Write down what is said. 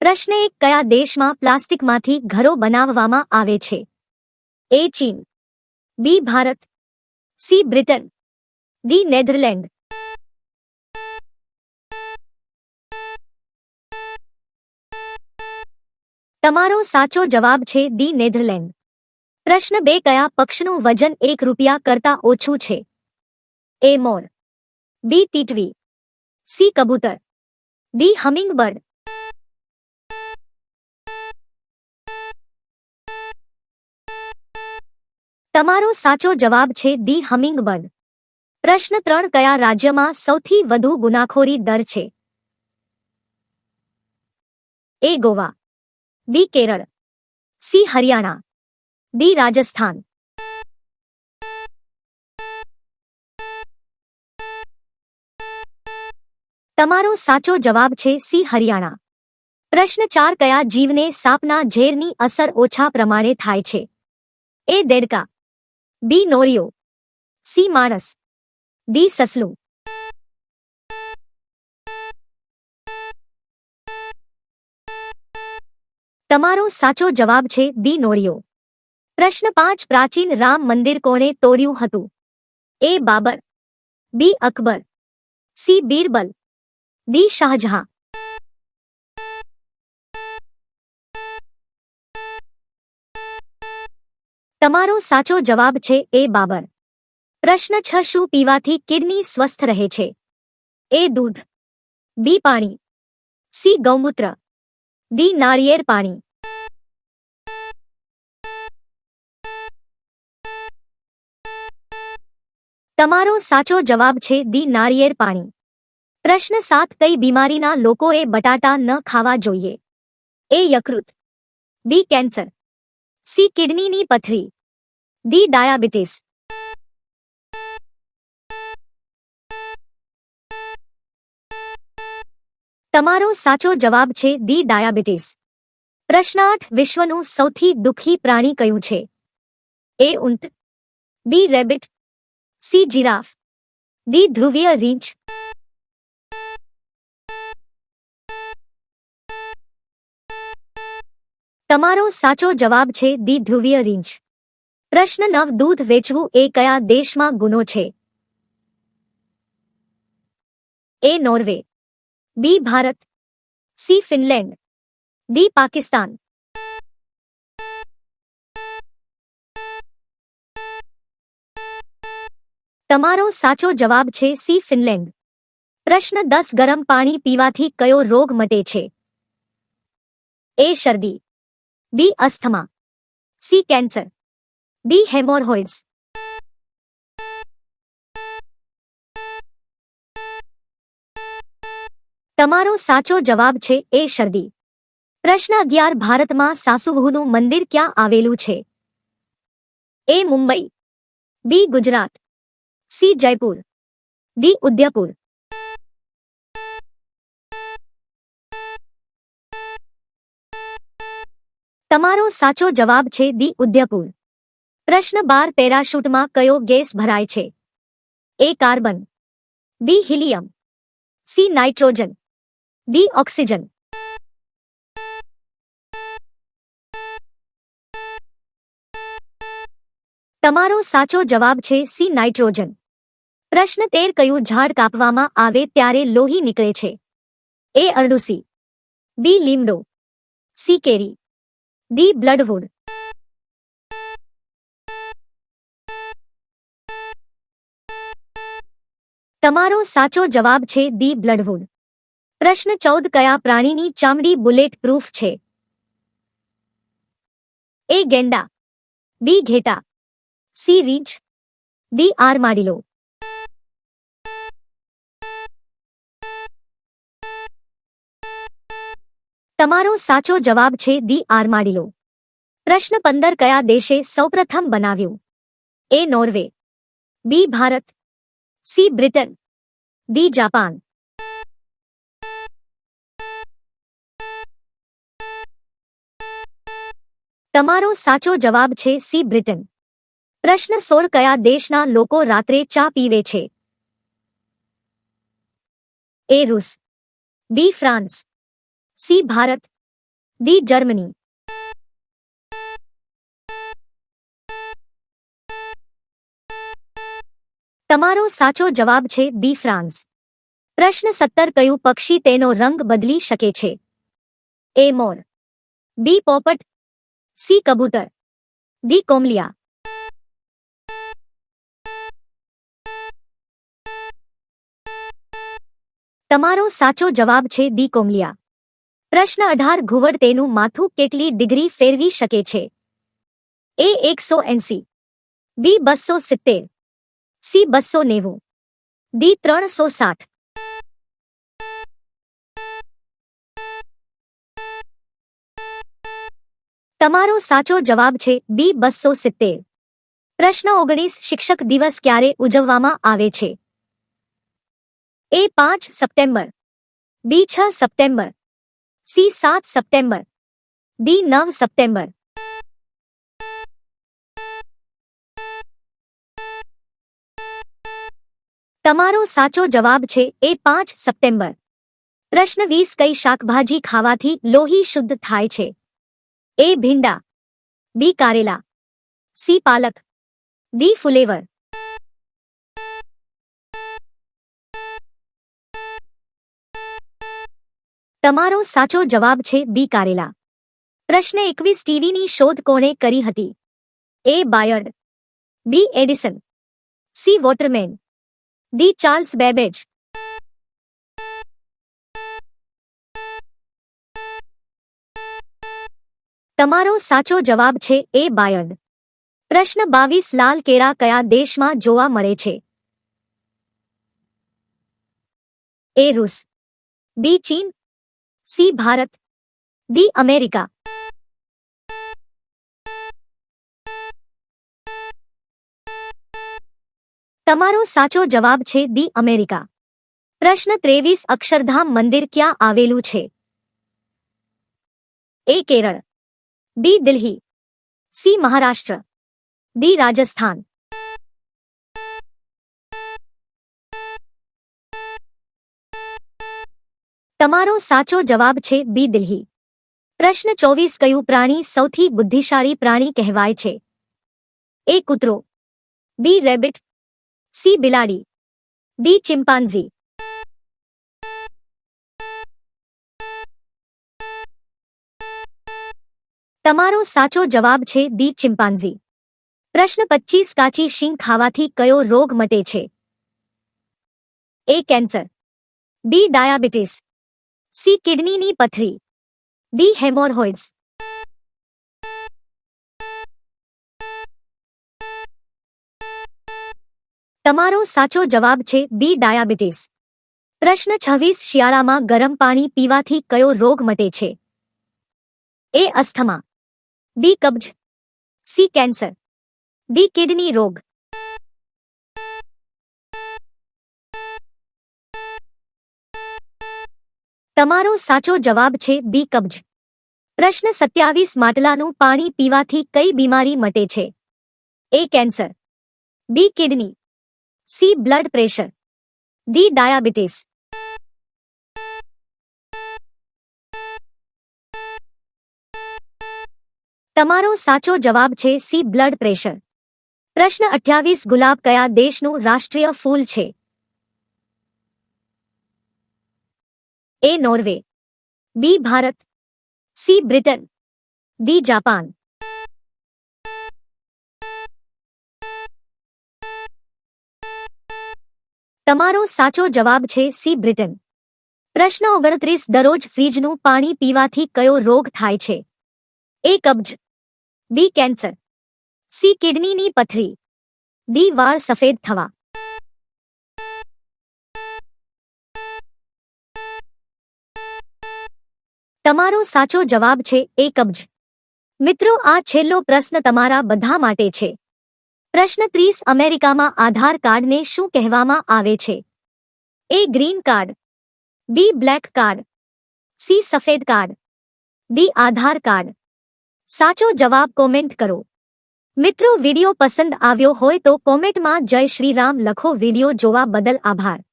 પ્રશ્ન એક, કયા દેશમાં પ્લાસ્ટિકમાંથી ઘરો બનાવવામાં આવે છે? એ ચીન, B Bharat, C Britain, D Netherland. તમારો સાચો જવાબ છે દી નેધરલેન્ડ. પ્રશ્ન બે, કયા પક્ષનું વજન એક રૂપિયા કરતા ઓછું છે? એ મોર, બી ટીટવી, સી કબૂતર, ડી હમિંગબર્ડ. તમારો સાચો જવાબ છે દી હમિંગબર્ડ પ્રશ્ન ત્રણ, કયા રાજ્યમાં સૌથી વધુ ગુનાખોરી દર છે? A, Goa. B, Kerala. C, Haryana. D, Rajasthan. તમારો સાચો જવાબ છે સી, હરિયાણા. પ્રશ્ન ચાર, કયા જીવને સાપના ઝેરની અસર ઓછા પ્રમાણે થાય છે? એ, દેડકા. બી નોરિયો સી માણસ ડી સસલું તમારો સાચો જવાબ છે બી નોરિયો. પ્રશ્ન પાંચ, પ્રાચીન રામ મંદિર કોણે તોડ્યું હતું? A Babur, B Akbar, C Birbal, D Shahjahan. તમારો સાચો જવાબ છે એ બાબર. પ્રશ્ન છ, શું પીવાથી કિડની સ્વસ્થ રહે છે? એ દૂધ. બી પાણી. સી ગૌમૂત્ર. ડી નાળિયેર પાણી. તમારો સાચો જવાબ છે દી નાળિયેર પાણી. પ્રશ્ન સાત, કઈ બીમારીના લોકોએ બટાટા ન ખાવા જોઈએ? એ યકૃત. બી કેન્સર. સી કિડનીની પથરી. D diabetes. તમારો સાચો જવાબ છે દી ડાયાબિટીસ. પ્રશ્ન આઠ, વિશ્વનું સૌથી દુઃખી પ્રાણી કયું છે? એ ઊંટ, B rabbit, C giraffe, D ધ્રુવીય રીંછ તમારો સાચો જવાબ છે દી ધ્રુવીય રીંછ. પ્રશ્ન નવ, દૂધ વેચવું એ કયા દેશમાં ગુનો છે? A Norway. B Bharat. C Finland. D Pakistan. તમારો સાચો જવાબ છે સી ફિનલેન્ડ. પ્રશ્ન દસ, ગરમ પાણી પીવાથી કયો રોગ મટે છે? એ શરદી. B asthma C cancer D haemorrhoids તમારો સાચો જવાબ છે એ શરદી. પ્રશ્ન અગિયાર, ભારતમાં સાસુવહુનું મંદિર ક્યાં આવેલું છે? A Mumbai. B Gujarat. C Jaipur. D Udaipur. તમારો સાચો જવાબ છે દી ઉદયપુર. પ્રશ્ન બાર પેરાશૂટમાં કયો ગેસ ભરાય છે? A carbon. B helium. C nitrogen. D oxygen. તમારો સાચો જવાબ છે સી નાઇટ્રોજન. પ્રશ્ન તેર કયું ઝાડ કાપવામાં આવે ત્યારે લોહી નીકળે છે? એ અરડુસી. બી લીમડો. સી કેરી. ડી બ્લડવુડ તમારો સાચો જવાબ છે દી બ્લડવુડ પ્રશ્ન ચૌદ, કયા પ્રાણીની ચામડી બુલેટ પ્રૂફ છે? એ ગેંડા બી ઘેટા સી રીંછ આર આરમાડીલો તમારો સાચો જવાબ છે દી આરમાડીલો. પ્રશ્ન પંદર કયા દેશે સૌપ્રથમ બનાવ્યું? A Norway, B Bharat, C Britain, D Japan. તમારો સાચો જવાબ છે સી બ્રિટન. પ્રશ્ન સોળ કયા દેશના લોકો રાત્રે ચા પીવે છે? A રૂસ, B France C Bharat D Germany તમારો સાચો જવાબ છે બી ફ્રાન્સ પ્રશ્ન સત્તર કયું પક્ષી તેનો રંગ બદલી શકે છે એ મોર બી પોપટ સી કબૂતર ડી કોમલિયા તમારો સાચો જવાબ છે દી કોમલિયા પ્રશ્ન અઢાર ઘુવડ તેનું માથું કેટલી ડિગ્રી ફેરવી શકે છે? એ એકસો એંસી. બી બસો સિત્તેર. સી બસો નેવું. ડી ત્રણસો સાઠ. તમારો સાચો જવાબ છે બી બસો સિત્તેર. પ્રશ્ન ઓગણીસ શિક્ષક દિવસ ક્યારે ઉજવવામાં આવે છે? એ પાંચ સપ્ટેમ્બર. બી છ સપ્ટેમ્બર. સી સાત સપ્ટેમ્બર. ડી નવ સપ્ટેમ્બર. તમારો સાચો જવાબ છે એ પાંચ સપ્ટેમ્બર. પ્રશ્ન વીસ કઈ શાકભાજી ખાવાથી લોહી શુદ્ધ થાય છે? એ ભીંડા. બી કારેલા. સી પાલક. ડી ફુલેવર. તમારો સાચો જવાબ છે બી કારેલા. પ્રશ્ન એકવીસ ટીવીની શોધ કોણે કરી હતી? A Baird B Edison. C Waterman. D Charles Babbage. તમારો સાચો જવાબ છે એ બાયર્ડ પ્રશ્ન બાવીસ લાલ કેળા કયા દેશમાં જોવા મળે છે? એ રૂસ. બી ચીન. સી ભારત ડી અમેરિકા તમારો સાચો જવાબ છે દી અમેરિકા પ્રશ્ન ત્રેવીસ અક્ષરધામ મંદિર ક્યાં આવેલું છે A Kerala B Delhi C Maharashtra D Rajasthan તમારો સાચો જવાબ છે બી દિલ્હી. પ્રશ્ન ચોવીસ કયું પ્રાણી સૌથી બુદ્ધિશાળી પ્રાણી કહેવાય છે? એ કૂતરો, બી રેબિટ, સી બિલાડી, ડી ચિમ્પાન્ઝી તમારો સાચો જવાબ છે દી ચિમ્પાન્ઝી પ્રશ્ન પચીસ કાચી શીંગ ખાવાથી કયો રોગ મટે છે? A cancer, B diabetes C કિડનીની પથરી. D haemorrhoids. તમારો સાચો જવાબ છે બી ડાયાબિટીસ. પ્રશ્ન છવ્વીસ, શિયાળામાં ગરમ પાણી પીવાથી કયો રોગ મટે છે? A asthma. B કબ્જ. C cancer. D kidney રોગ. તમારો સાચો જવાબ છે બી કબ્જ. પ્રશ્ન સત્યાવીસ માટલાનું પાણી પીવાથી કઈ બીમારી મટે છે? A cancer. B kidney. C blood pressure. D diabetes. તમારો સાચો જવાબ છે સી બ્લડ પ્રેશર. પ્રશ્ન અઠ્યાવીસ ગુલાબ કયા દેશનું રાષ્ટ્રીય ફૂલ છે? A Norway B Bharat C Britain D Japan તમારો સાચો જવાબ છે સી બ્રિટન પ્રશ્ન ઓગણત્રીસ. દરરોજ ફ્રીજનું પાણી પીવાથી કયો રોગ થાય છે? એ કબ્જ બી કેન્સર સી કિડનીની પથરી ડી વાળ સફેદ થવા તમારો સાચો જવાબ છે, એ કબ્જ. મિત્રો, આ છેલ્લો પ્રશ્ન તમારા બધા માટે છે. પ્રશ્ન ત્રીસ, અમેરિકામાં આધાર કાર્ડને શું કહેવામાં આવે છે? A green card. B, black card. C, સફેદ કાર્ડ. D, Aadhaar card. સાચો જવાબ કોમેન્ટ કરો. મિત્રો, વિડિયો પસંદ આવ્યો હોય તો કોમેન્ટમાં જય શ્રી રામ લખો, વિડિયો જોવા બદલ આભાર.